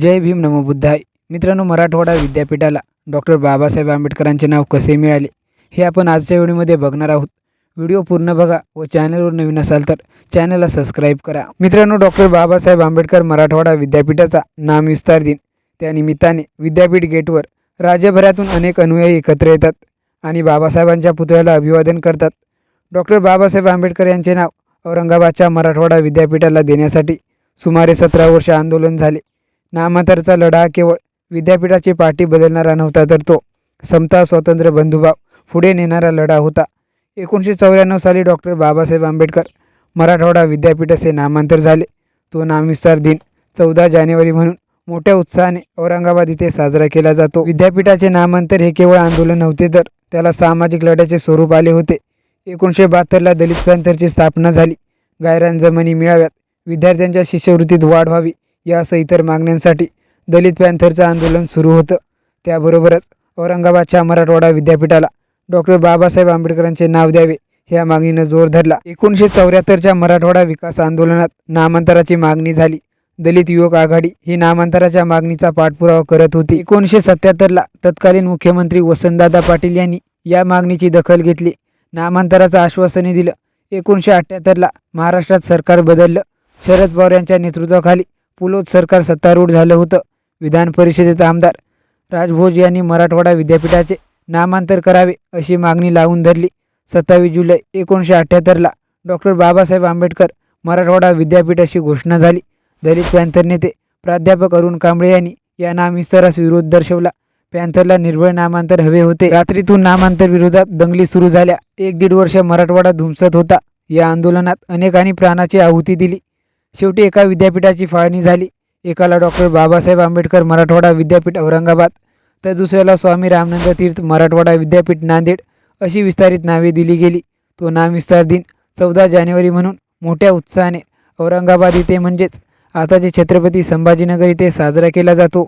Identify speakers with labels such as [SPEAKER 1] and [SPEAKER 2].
[SPEAKER 1] जय भीम नमो बुद्धाय. मित्रांनो मराठवाडा विद्यापीठाला डॉक्टर बाबासाहेब आंबेडकरांचे नाव कसे मिळाले हे आपण आजच्या व्हिडिओमध्ये बघणार आहोत. व्हिडिओ पूर्ण बघा व चॅनलवर नवीन असाल तर चॅनलला सबस्क्राईब करा. मित्रांनो डॉक्टर बाबासाहेब आंबेडकर मराठवाडा विद्यापीठाचा नामविस्तार दिन. त्यानिमित्ताने विद्यापीठ गेटवर राज्यभरातून अनेक अनुयायी एकत्र येतात आणि बाबासाहेबांच्या पुतळ्याला अभिवादन करतात. डॉक्टर बाबासाहेब आंबेडकर यांचे नाव औरंगाबादच्या मराठवाडा विद्यापीठाला देण्यासाठी सुमारे सतरा वर्ष आंदोलन झाले. नामांतराचा लढा केवळ विद्यापीठाची पाठी बदलणारा नव्हता तर तो समता स्वातंत्र्य बंधुभाव पुढे नेणारा लढा होता. एकोणीसशे चौऱ्याण्णव साली डॉक्टर बाबासाहेब आंबेडकर मराठवाडा विद्यापीठ असे नामांतर झाले. तो नामविस्तार दिन चौदा जानेवारी म्हणून मोठ्या उत्साहाने औरंगाबाद इथे साजरा केला जातो. विद्यापीठाचे नामांतर हे केवळ आंदोलन नव्हते तर त्याला सामाजिक लढ्याचे स्वरूप आले होते. एकोणीसशे बहात्तरला दलित पॅंथरची स्थापना झाली. गायरान जमिनी मिळाव्यात विद्यार्थ्यांच्या शिष्यवृत्तीत वाढ व्हावी यासह इतर मागण्यांसाठी दलित पॅन्थरचं आंदोलन सुरू होतं. त्याबरोबरच औरंगाबादच्या मराठवाडा विद्यापीठाला डॉक्टर बाबासाहेब आंबेडकरांचे नाव द्यावे ह्या मागणीनं जोर धरला. एकोणीसशे चौऱ्याहत्तरच्या मराठवाडा विकास आंदोलनात नामांतराची मागणी झाली. दलित युवक आघाडी ही नामांतराच्या मागणीचा पाठपुरावा करत होती. एकोणीसशे सत्याहत्तरला तत्कालीन मुख्यमंत्री वसंतदादा पाटील यांनी या मागणीची दखल घेतली. नामांतराचं आश्वासनही दिलं. एकोणीसशे अठ्ठ्याहत्तरला महाराष्ट्रात सरकार बदललं. शरद पवार यांच्या नेतृत्वाखाली पुलोत सरकार सत्तारूढ झालं होतं विधान परिषदेत आमदार राजभोज यांनी मराठवाडा विद्यापीठाचे नामांतर करावे अशी मागणी लावून धरली. सत्तावीस जुलै एकोणीसशे अठ्ठ्याहत्तरला डॉक्टर बाबासाहेब आंबेडकर मराठवाडा विद्यापीठ अशी घोषणा झाली. दलित पॅन्थर नेते प्राध्यापक अरुण कांबळे यांनी या नामविस्तारास विरोध दर्शवला. पॅन्थरला निर्भय नामांतर हवे होते. रात्रीतून नामांतर विरोधात दंगली सुरू झाल्या. एक दीड वर्ष मराठवाडा धुमसत होता. या आंदोलनात अनेकांनी प्राणाची आहुती दिली. शेवटी एका विद्यापीठाची फाळणी झाली. एकाला डॉक्टर बाबासाहेब आंबेडकर मराठवाडा विद्यापीठ औरंगाबाद तर दुसऱ्याला स्वामी रामनंद तीर्थ मराठवाडा विद्यापीठ नांदेड अशी विस्तारित नावे दिली गेली. तो नामविस्तार दिन चौदा जानेवारी म्हणून मोठ्या उत्साहाने औरंगाबाद इथे म्हणजेच आताचे छत्रपती संभाजीनगर इथे साजरा केला जातो.